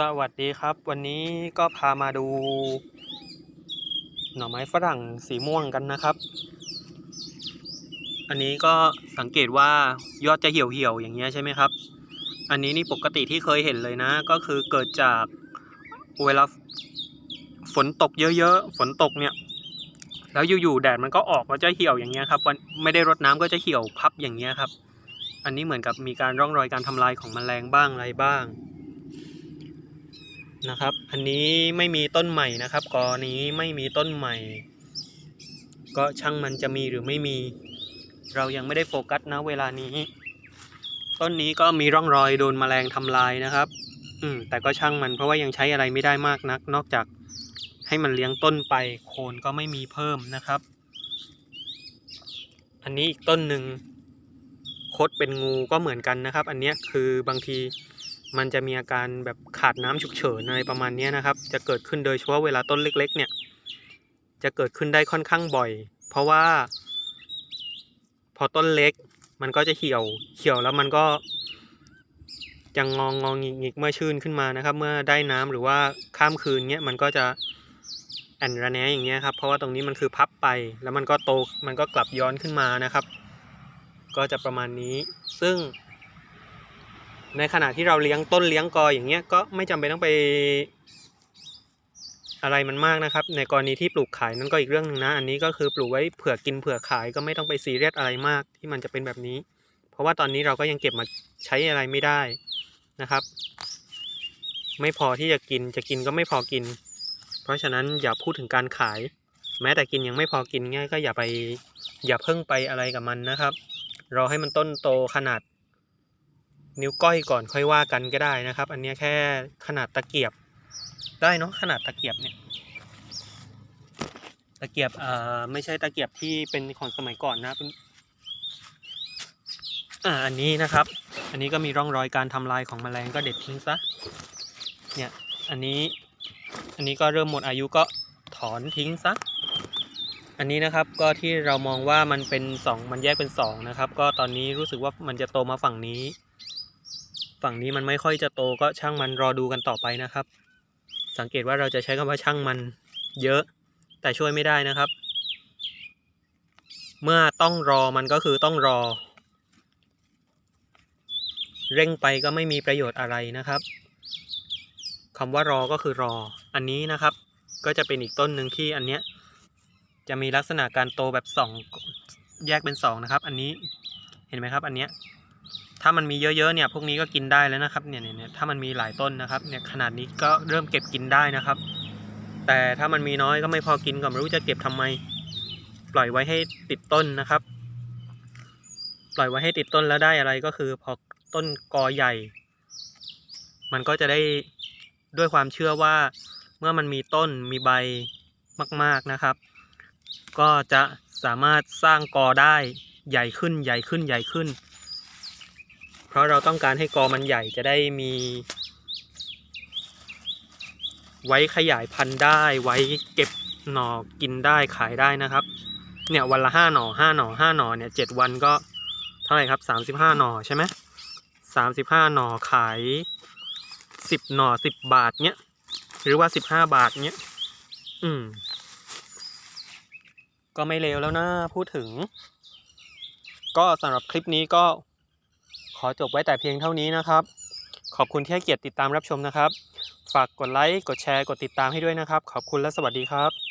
สวัสดีครับ วันนี้ก็พามาดู หน่อไม้ฝรั่งสีม่วงกันนะครับ อันนี้ก็สังเกตว่ายอดจะเหี่ยวเหี่ยวๆอย่างเงี้ยใช่ไหมครับ อันนี้นี่ปกติที่เคยเห็นเลยนะ ก็คือเกิดจากเวลาฝนตกเยอะๆฝนตกเนี่ย แล้วอยู่ๆแดดมันก็ออกก็จะเหี่ยวอย่างเงี้ยครับวันไม่ได้รดน้ำก็จะเหี่ยวพับอย่างเงี้ยครับ อันนี้เหมือนกับมีการร่องรอยการทำลายของแมลงบ้างอะไรบ้าง นะครับ อันนี้ไม่มีต้นใหม่นะครับกอนี้ไม่มีต้นใหม่ ก็ช่างมันจะมีหรือไม่มี เรายังไม่ได้โฟกัสนะเวลานี้ ต้นนี้ก็มีร่องรอยโดนแมลงทำลายนะครับ อืมแต่ก็ช่างมันเพราะว่ายังใช้อะไรไม่ได้มากนัก นอกจากให้มันเลี้ยงต้นไปโคนก็ไม่มีเพิ่มนะครับ อันนี้อีกต้นหนึ่งคดเป็นงูก็เหมือนกันนะครับ อันนี้คือบางที มันจะมีอาการแบบขาดน้ำฉุกเฉินอะไรประมาณนี้นะครับ จะเกิดขึ้นโดยเฉพาะเวลาต้นเล็ก ๆ เนี่ย จะเกิดขึ้นได้ค่อนข้างบ่อย เพราะว่า พอต้นเล็ก มันก็จะเหี่ยวเหี่ยวแล้วมันก็จะงองงองงิกงิกเมื่อชื้นขึ้นมานะครับ เมื่อได้น้ำหรือว่าข้ามคืนเนี้ยมันก็จะแอนระแนอย่างเงี้ยครับเพราะว่าตรงนี้มันคือพับไป แล้วมันก็โตมันก็กลับย้อนขึ้นมานะครับ ก็จะประมาณนี้ซึ่ง ในขณะที่เราเลี้ยงต้นเลี้ยงกออย่างเงี้ยก็ไม่จำเป็นต้องไป อะไรมันมากนะครับ ในกรณีที่ปลูกขายนั่นก็อีกเรื่องหนึ่งนะ อันนี้ก็คือปลูกไว้เผื่อกินเผื่อขายก็ไม่ต้องไปซีเรียสอะไรมากที่มันจะเป็นแบบนี้ เพราะว่าตอนนี้เราก็ยังเก็บมาใช้อะไรไม่ได้นะครับ ไม่พอที่จะกินจะกินก็ไม่พอกิน เพราะฉะนั้นอย่าพูดถึงการขาย แม้แต่กินยังไม่พอกินง่ายก็อย่าไปอย่าเพิ่งไปอะไรกับมันนะครับ รอให้มันต้นโตขนาด นิ้วก้อยก่อนค่อยว่ากันก็ได้นะครับ อันนี้แค่ขนาดตะเกียบได้เนาะขนาดตะเกียบเนี่ยตะเกียบเอ่อไม่ใช่ตะเกียบที่เป็นของสมัยก่อนนะเป็นอ่าอันนี้นะครับ อันนี้ก็มีร่องรอยการทำลายของแมลงก็เด็ดทิ้งซะเนี่ยอันนี้อันนี้ก็เริ่มหมดอายุก็ถอนทิ้งซะอันนี้นะครับก็ที่เรามองว่ามันเป็นสองมันแยกเป็นสองนะครับก็ตอนนี้รู้สึกว่ามันจะโตมาฝั่งนี้ ฝั่งนี้มันไม่ค่อยจะโตก็ช่างมันรอดูกันต่อไปนะครับ สังเกตว่าเราจะใช้คำว่าช่างมันเยอะ แต่ช่วยไม่ได้นะครับ เมื่อต้องรอมันก็คือต้องรอ เร่งไปก็ไม่มีประโยชน์อะไรนะครับคำว่ารอก็คือรอ อันนี้นะครับ ก็จะเป็นอีกต้นหนึ่งที่อันเนี้ยจะมีลักษณะการโตแบบสองแยกเป็นสองนะครับ อันนี้เห็นไหมครับ อันเนี้ย ถ้ามันมีเยอะๆเนี่ยพวกนี้ก็กินได้แล้วนะครับเนี่ยเนี่ยเนี่ยถ้ามันมีหลายต้นนะครับเนี่ยขนาดนี้ก็เริ่มเก็บกินได้นะครับ แต่ถ้ามันมีน้อยก็ไม่พอกินก็ไม่รู้จะเก็บทำไม ปล่อยไว้ให้ติดต้นนะครับ ปล่อยไว้ให้ติดต้นแล้วได้อะไรก็คือพอต้นกอใหญ่ มันก็จะได้ด้วยความเชื่อว่าเมื่อมันมีต้นมีใบมาก ๆนะครับ ก็จะสามารถสร้างกอได้ใหญ่ขึ้นใหญ่ขึ้นใหญ่ขึ้น เพราะเราต้องการให้กอมันใหญ่จะได้มี ไว้ขยายพันธุ์ได้ ไว้เก็บหน่อกินได้ขายได้นะครับ เนี่ยวันละห้าหน่อห้าหน่อห้าหน่อเนี่ยเจ็ดวันก็เท่าไหร่ครับสามสิบห้าหน่อใช่ไหมสามสิบห้าหน่อขายสิบหน่อสิบบาทเนี้ยหรือว่าสิบห้าบาทเนี้ยอืม ก็ไม่เลวแล้วนะพูดถึง ก็สำหรับคลิปนี้ก็ อจบไว้แต่เพียงเท่านี้นะครับ ขอบคุณที่ให้เกียรติติดตามรับชมนะครับ ฝากกดไลค์ กดแชร์ กดติดตามให้ด้วยนะครับ ขอบคุณและสวัสดีครับ